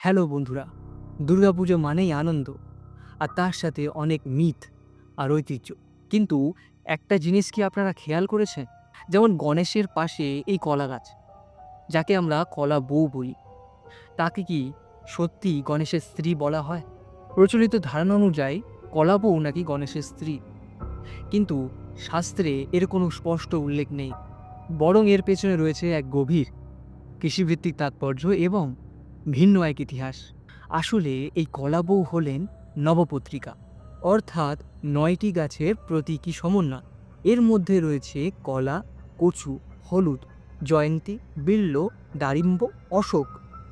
Hello বন্ধুরা, দুর্গাপুজো মানেই আনন্দ, আর তার সাথে অনেক মিথ আর ঐতিহ্য। কিন্তু একটা জিনিস কি আপনারা খেয়াল করেছেন? যেমন গণেশের পাশে এই কলা গাছ, যাকে আমরা কলা বউ বলি। তাকে কি সত্যি গণেশের স্ত্রী বলা হয়? প্রচলিত ধারণা অনুযায়ী কলা বউ নাকি গণেশের স্ত্রী। কিন্তু শাস্ত্রে এর কোনো স্পষ্ট উল্লেখ নেই, বরং এর পেছনে রয়েছে এক গভীর কৃষিভিত্তিক তাৎপর্য এবং ভিন্ন এক ইতিহাস। আসলে এই কলাবউ হলেন নবপত্রিকা। অর্থাৎ নয়টি গাছের প্রতীকী সমন্বয়। এর মধ্যে রয়েছে কলা, কচু, হলুদ, জয়ন্তী, বিল্ল, দারিম্ব, অশোক,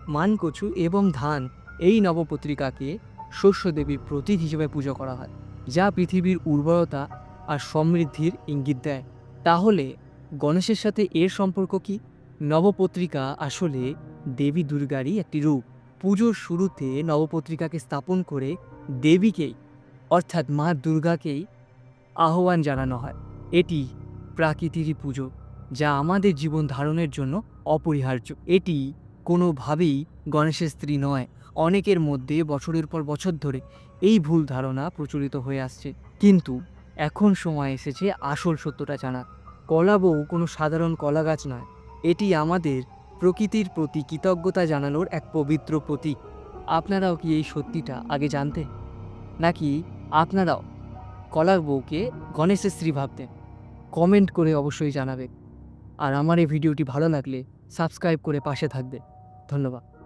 মানকচু এবং ধান। এই নবপত্রিকাকে শস্যদেবীর প্রতীক হিসেবে পুজো করা হয়, যা পৃথিবীর উর্বরতা আর সমৃদ্ধির ইঙ্গিত দেয়। তাহলে গণেশের সাথে এর সম্পর্ক কি? নবপত্রিকা আসলে দেবী দুর্গারই একটি রূপ। পুজোর শুরুতে নবপত্রিকাকে স্থাপন করে দেবীকেই, অর্থাৎ মা দুর্গাকেই আহ্বান জানানো হয়। এটি প্রাকৃতিরই পুজো, যা আমাদের জীবন ধারণের জন্য অপরিহার্য। এটি কোনোভাবেই গণেশের স্ত্রী নয়, অনেকের মধ্যে বছরের পর বছর ধরে এই ভুল ধারণা প্রচলিত হয়ে আসছে। কিন্তু এখন সময় এসেছে আসল সত্যটা জানার। কলা বউ কোনো সাধারণ কলা গাছ নয়। এটি আমাদের প্রকৃতির প্রতি কৃতজ্ঞতা জানানোর এক পবিত্র প্রতীক। আপনারাও কি এই সত্যিটা আগে জানতে? নাকি আপনারাও কলার বউকে গণেশের স্ত্রী ভাবতেন? কমেন্ট করে অবশ্যই জানাবে আর আমার এই ভিডিওটি ভালো লাগলে সাবস্ক্রাইব করে পাশে থাকবে ধন্যবাদ।